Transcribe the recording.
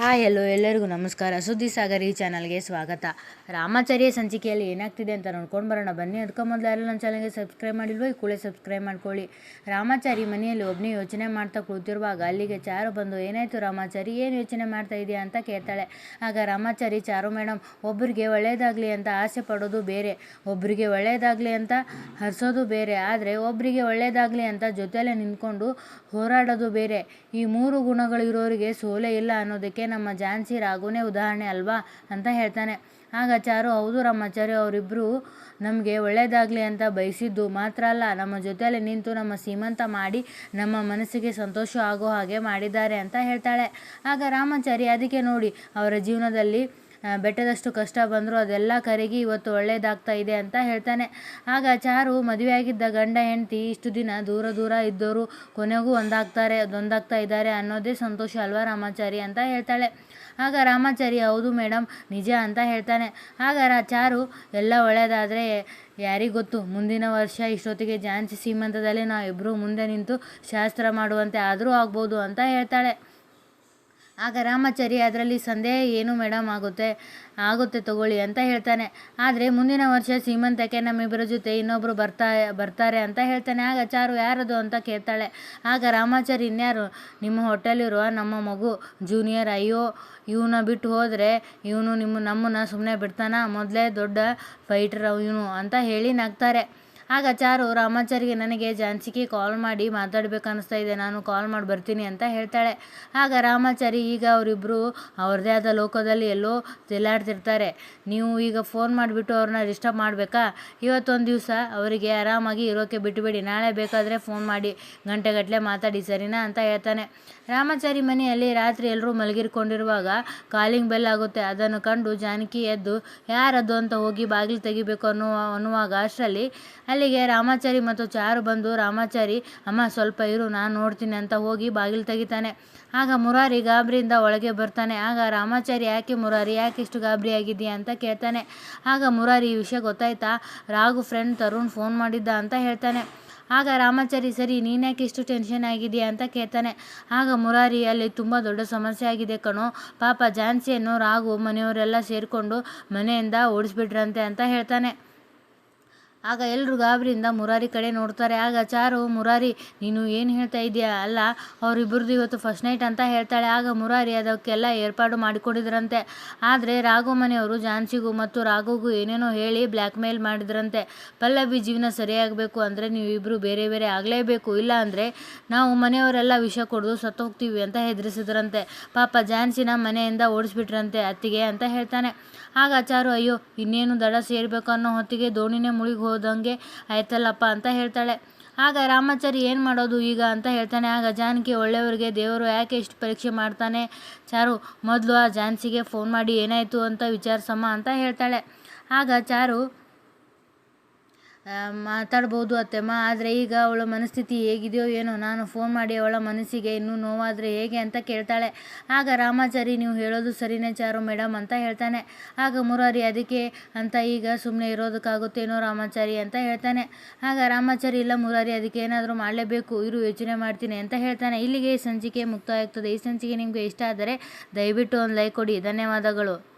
Hi hello ಎಲ್ಲರಿಗೂ ನಮಸ್ಕಾರ. ಸುದ್ದಿ ಸಾಗರ್ ಈ ಚಾನಲ್ಗೆ ಸ್ವಾಗತ. ರಾಮಾಚಾರ್ಯ ಸಂಚಿಕೆಯಲ್ಲಿ ಏನಾಗ್ತಿದೆ ಅಂತ ನೋಡ್ಕೊಂಡು ಬರೋಣ. ಬನ್ನಿ ಅದಕ್ಕೆ ಮೊದಲು ಯಾರು ನನ್ನ ಚಾನಲ್ಗೆ ಸಬ್ಸ್ಕ್ರೈಬ್ ಮಾಡಿಲ್ವೋ, ಈ ಕೂಡಲೇ ಸಬ್ಸ್ಕ್ರೈಬ್ ಮಾಡ್ಕೊಳ್ಳಿ. ರಾಮಾಚಾರಿ ಮನೆಯಲ್ಲಿ ಒಬ್ಬನೇ ಯೋಚನೆ ಮಾಡ್ತಾ ಕೂತಿರುವಾಗ ಅಲ್ಲಿಗೆ ಚಾರು ಬಂದು, ಏನಾಯಿತು ರಾಮಾಚಾರಿ, ಏನು ಯೋಚನೆ ಮಾಡ್ತಾ ಇದೆಯಾ? ಅಂತ ಕೇಳ್ತಾಳೆ. ಆಗ ರಾಮಾಚಾರಿ, ಚಾರು ಮೇಡಮ್ ಒಬ್ಬರಿಗೆ ಒಳ್ಳೆಯದಾಗಲಿ ಅಂತ ಆಸೆ ಪಡೋದು ಬೇರೆ ಒಬ್ಬರಿಗೆ ಒಳ್ಳೆಯದಾಗಲಿ ಅಂತ ಹರಿಸೋದು ಬೇರೆ, ಆದರೆ ಒಬ್ಬರಿಗೆ ಒಳ್ಳೆಯದಾಗಲಿ ಅಂತ ಜೊತೆಲೇ ನಿಂತ್ಕೊಂಡು ಹೋರಾಡೋದು ಬೇರೆ. ಈ ಮೂರು ಗುಣಗಳಿರೋರಿಗೆ ಸೋಲೇ ಇಲ್ಲ ಅನ್ನೋದಕ್ಕೆ ನಮ್ಮ ಝಾನ್ಸಿ ರಾಘುನೇ ಉದಾಹರಣೆ ಅಲ್ವಾ ಅಂತ ಹೇಳ್ತಾನೆ. ಆಗ ಚಾರು, ಹೌದು ರಾಮಾಚಾರ್ಯ ಅವರಿಬ್ಬರು ನಮಗೆ ಒಳ್ಳೆಯದಾಗಲಿ ಅಂತ ಬಯಸಿದ್ದು ಮಾತ್ರ ಅಲ್ಲ. ನಮ್ಮ ಜೊತೆಯಲ್ಲಿ ನಿಂತು ನಮ್ಮ ಸೀಮಂತ ಮಾಡಿ ನಮ್ಮ ಮನಸ್ಸಿಗೆ ಸಂತೋಷ ಆಗೋ ಹಾಗೆ ಮಾಡಿದ್ದಾರೆ ಅಂತ ಹೇಳ್ತಾಳೆ. ಆಗ ರಾಮಾಚಾರಿ ಅದಕ್ಕೆ ನೋಡಿ, ಅವರ ಜೀವನದಲ್ಲಿ ಬೆಟ್ಟದಷ್ಟು ಕಷ್ಟ ಬಂದರೂ ಅದೆಲ್ಲ ಕರಗಿ ಇವತ್ತು ಒಳ್ಳೆಯದಾಗ್ತಾ ಇದೆ ಅಂತ ಹೇಳ್ತಾನೆ. ಆಗ ಚಾರು ಮದುವೆಯಾಗಿದ್ದ ಗಂಡ ಹೆಂಡತಿ ಇಷ್ಟು ದಿನ ದೂರ ದೂರ ಇದ್ದವರು ಕೊನೆಗೂ ಒಂದಾಗ್ತಾರೆ, ಅದೊಂದಾಗ್ತಾ ಇದ್ದಾರೆ ಅನ್ನೋದೇ ಸಂತೋಷ ಅಲ್ವಾ ರಾಮಾಚಾರಿ ಅಂತ ಹೇಳ್ತಾಳೆ. ಆಗ ರಾಮಾಚಾರಿ, ಹೌದು ಮೇಡಮ್ ನಿಜ ಅಂತ ಹೇಳ್ತಾನೆ. ಆಗ ಚಾರು, ಎಲ್ಲ ಒಳ್ಳೆಯದಾದರೆ ಯಾರಿಗೆ ಗೊತ್ತು? ಮುಂದಿನ ವರ್ಷ ಇಷ್ಟೊತ್ತಿಗೆ ಝಾನ್ಸಿ ಸೀಮಂತದಲ್ಲಿ ನಾವಿಬ್ಬರೂ ಮುಂದೆ ನಿಂತು ಶಾಸ್ತ್ರ ಮಾಡುವಂತೆ ಆದರೂ ಆಗ್ಬೋದು ಅಂತ ಹೇಳ್ತಾಳೆ. ಆಗ ರಾಮಾಚಾರಿ ಅದರಲ್ಲಿ ಸಂದೇಹ ಏನು ಮೇಡಮ್ ಆಗುತ್ತೆ? ಆಗುತ್ತೆ ತಗೊಳ್ಳಿ ಅಂತ ಹೇಳ್ತಾನೆ. ಆದರೆ ಮುಂದಿನ ವರ್ಷ ಸೀಮಂತಕ್ಕೆ ನಮ್ಮಿಬ್ಬರ ಜೊತೆ ಇನ್ನೊಬ್ಬರು ಬರ್ತಾ, ಬರ್ತಾರೆ ಅಂತ ಹೇಳ್ತಾನೆ. ಆಗ ಚಾರು ಯಾರದು ಅಂತ ಕೇಳ್ತಾಳೆ. ಆಗ ರಾಮಾಚಾರಿ, ಇನ್ಯಾರು? ನಿಮ್ಮ ಹೋಟೆಲಿರುವ ನಮ್ಮ ಮಗು ಜೂನಿಯರ್, ಅಯ್ಯೋ, ಇವನ ಬಿಟ್ಟು ಹೋದರೆ ಇವನು ನಿಮ್ಮ ನಮ್ಮನ್ನ ಸುಮ್ಮನೆ ಬಿಡ್ತಾನ? ಮೊದಲೇ ದೊಡ್ಡ ಫೈಟರ್ ಇವನು ಅಂತ ಹೇಳಿ ನಗ್ತಾರೆ. ಆಗ ಚಾರು ರಾಮಾಚಾರಿಗೆ ನನಗೆ ಜಾನ್ಸಿಗೆ ಕಾಲ್ ಮಾಡಿ ಮಾತಾಡಬೇಕನ್ನಿಸ್ತಾ ಇದೆ ನಾನು ಕಾಲ್ ಮಾಡಿ ಬರ್ತೀನಿ ಅಂತ ಹೇಳ್ತಾಳೆ. ಆಗ ರಾಮಾಚಾರಿ ಈಗ ಅವರಿಬ್ಬರು ಅವ್ರದ್ದೇ ಆದ ಲೋಕದಲ್ಲಿ ಎಲ್ಲೋ ತಿಲ್ಲಾಡ್ತಿರ್ತಾರೆ ನೀವು ಈಗ ಫೋನ್ ಮಾಡಿಬಿಟ್ಟು ಅವ್ರನ್ನ ಡಿಸ್ಟರ್ಬ್ ಮಾಡಬೇಕಾ? ಇವತ್ತೊಂದು ದಿವಸ ಅವರಿಗೆ ಆರಾಮಾಗಿ ಇರೋಕ್ಕೆ ಬಿಟ್ಟುಬಿಡಿ ನಾಳೆ ಬೇಕಾದರೆ ಫೋನ್ ಮಾಡಿ ಗಂಟೆಗಟ್ಟಲೆ ಮಾತಾಡಿ, ಸರಿನಾ ಅಂತ ಹೇಳ್ತಾನೆ. ರಾಮಾಚಾರಿ ಮನೆಯಲ್ಲಿ ರಾತ್ರಿ ಎಲ್ಲರೂ ಮಲಗಿರ್ಕೊಂಡಿರುವಾಗ ಕಾಲಿಂಗ್ ಬೆಲ್ ಆಗುತ್ತೆ. ಅದನ್ನು ಕಂಡು ಜಾನಕಿ ಎದ್ದು ಯಾರದು ಅಂತ ಹೋಗಿ ಬಾಗಿಲು ತೆಗಿಬೇಕು ಅನ್ನುವ ಅನ್ನುವಾಗ ಅಷ್ಟರಲ್ಲಿ ಅಲ್ಲಿಗೆ ರಾಮಾಚಾರಿ ಮತ್ತು ಚಾರು ಬಂದು, ರಾಮಾಚಾರಿ, ಅಮ್ಮ ಸ್ವಲ್ಪ ಇರು, ನಾನು ನೋಡ್ತೀನಿ ಅಂತ ಹೋಗಿ ಬಾಗಿಲು ತೆಗಿತಾನೆ. ಆಗ ಮುರಾರಿ ಗಾಬರಿಯಿಂದ ಒಳಗೆ ಬರ್ತಾನೆ. ಆಗ, ರಾಮಾಚಾರಿ, ಯಾಕೆ ಮುರಾರಿ? ಯಾಕೆ ಇಷ್ಟು ಗಾಬರಿ ಆಗಿದೆಯಾ ಅಂತ ಕೇಳ್ತಾನೆ. ಆಗ ಮುರಾರಿ, ಈ ವಿಷಯ ಗೊತ್ತಾಯ್ತಾ? ರಾಘು ಫ್ರೆಂಡ್ ತರುಣ್ ಫೋನ್ ಮಾಡಿದ್ದ ಅಂತ ಹೇಳ್ತಾನೆ. ಆಗ, ರಾಮಾಚಾರಿ, ಸರಿ ನೀನ್ಯಾಕೆ ಇಷ್ಟು ಟೆನ್ಷನ್ ಆಗಿದೆಯಾ ಅಂತ ಕೇಳ್ತಾನೆ. ಆಗ ಮುರಾರಿ, ಅಲ್ಲಿ ತುಂಬ ದೊಡ್ಡ ಸಮಸ್ಯೆ ಆಗಿದೆ ಕಣೋ. ಪಾಪ, ಝಾನ್ಸಿಯನ್ನು ರಾಘು ಮನೆಯವರೆಲ್ಲ ಸೇರಿಕೊಂಡು ಮನೆಯಿಂದ ಓಡಿಸ್ಬಿಟ್ರಂತೆ ಅಂತ ಹೇಳ್ತಾನೆ. ಆಗ ಎಲ್ಲರೂ ಗಾಬರಿಯಿಂದ ಮುರಾರಿ ಕಡೆ ನೋಡ್ತಾರೆ. ಆಗ ಚಾರು, ಮುರಾರಿ, ನೀನು ಏನು ಹೇಳ್ತಾ ಇದೆಯಾ ಅಲ್ಲ ಅವರಿಬ್ಬರದ್ದು ಇವತ್ತು ಫಸ್ಟ್ ನೈಟ್ ಅಂತ ಹೇಳ್ತಾಳೆ. ಆಗ ಮುರಾರಿ ಅದಕ್ಕೆಲ್ಲ ಏರ್ಪಾಡು ಮಾಡಿಕೊಂಡಿದ್ರಂತೆ. ಆದರೆ ರಾಘು ಮನೆಯವರು ಝಾನ್ಸಿಗೂ ಮತ್ತು ರಾಘುಗೂ ಏನೇನೋ ಹೇಳಿ ಬ್ಲ್ಯಾಕ್ ಮೇಲ್ ಮಾಡಿದ್ರಂತೆ. ಪಲ್ಲವಿ, ಜೀವನ ಸರಿಯಾಗಬೇಕು ಅಂದರೆ ನೀವಿಬ್ಬರು ಬೇರೆ ಬೇರೆ ಆಗಲೇಬೇಕು. ಇಲ್ಲ ಅಂದರೆ ನಾವು ಮನೆಯವರೆಲ್ಲ ವಿಷ ಕೊಡೋದು ಸತ್ತು ಹೋಗ್ತೀವಿ ಅಂತ ಹೆದರಿಸಿದ್ರಂತೆ. ಪಾಪ ಝಾನ್ಸಿನ ಮನೆಯಿಂದ ಓಡಿಸ್ಬಿಟ್ರಂತೆ ಅತ್ತಿಗೆ ಅಂತ ಹೇಳ್ತಾನೆ. ಆಗ ಚಾರು, ಅಯ್ಯೋ, ಇನ್ನೇನು ದಡ ಸೇರಬೇಕು ಅನ್ನೋ ಹೊತ್ತಿಗೆ ದೋಣಿನೇ ಮುಳುಗಿ ಹೋದಂಗೆ ಆಯ್ತಲ್ಲಪ್ಪ ಅಂತ ಹೇಳ್ತಾಳೆ. ಆಗ ರಾಮಾಚಾರಿ ಏನು ಮಾಡೋದು ಈಗ ಅಂತ ಹೇಳ್ತಾನೆ. ಆಗ ಜಾನಕಿ ಒಳ್ಳೆಯವರಿಗೆ, ದೇವರು ಯಾಕೆ ಇಷ್ಟು ಪರೀಕ್ಷೆ ಮಾಡ್ತಾನೆ? ಚಾರು, ಮೊದಲು ಆ ಜಾನ್ಸಿಗೆ ಫೋನ್ ಮಾಡಿ ಏನಾಯಿತು ಅಂತ ವಿಚಾರಿಸಮ್ಮ ಅಂತ ಹೇಳ್ತಾಳೆ. ಆಗ ಚಾರು ಮಾತಾಡ್ಬೋದು ಅತ್ತೆಮ್ಮ. ಆದರೆ ಈಗ ಅವಳ ಮನಸ್ಥಿತಿ ಹೇಗಿದೆಯೋ ಏನೋ, ನಾನು ಫೋನ್ ಮಾಡಿ ಅವಳ ಮನಸ್ಸಿಗೆ ಇನ್ನೂ ನೋವಾದರೆ ಹೇಗೆ ಅಂತ ಕೇಳ್ತಾಳೆ. ಆಗ ರಾಮಾಚಾರಿ, ನೀವು ಹೇಳೋದು ಸರಿನೇ ಚಾರು ಮೇಡಮ್ ಅಂತ ಹೇಳ್ತಾನೆ. ಆಗ ಮುರಾರಿ, ಅದಕ್ಕೆ ಅಂತ ಈಗ ಸುಮ್ಮನೆ ಇರೋದಕ್ಕಾಗುತ್ತೇನೋ ರಾಮಾಚಾರಿ ಅಂತ ಹೇಳ್ತಾನೆ. ಆಗ ರಾಮಾಚಾರಿ, ಇಲ್ಲ ಮುರಾರಿ, ಅದಕ್ಕೆ ಏನಾದರೂ ಮಾಡಲೇಬೇಕು. ಇರು, ಯೋಚನೆ ಮಾಡ್ತೀನಿ ಅಂತ ಹೇಳ್ತಾನೆ. ಇಲ್ಲಿಗೆ ಈ ಸಂಚಿಕೆ ಮುಕ್ತಾಯ ಆಗ್ತದೆ ಈ ಸಂಚಿಕೆ ನಿಮಗೆ ಇಷ್ಟ ಆದರೆ ದಯವಿಟ್ಟು ಒಂದು ಲೈಕ್ ಕೊಡಿ. ಧನ್ಯವಾದಗಳು.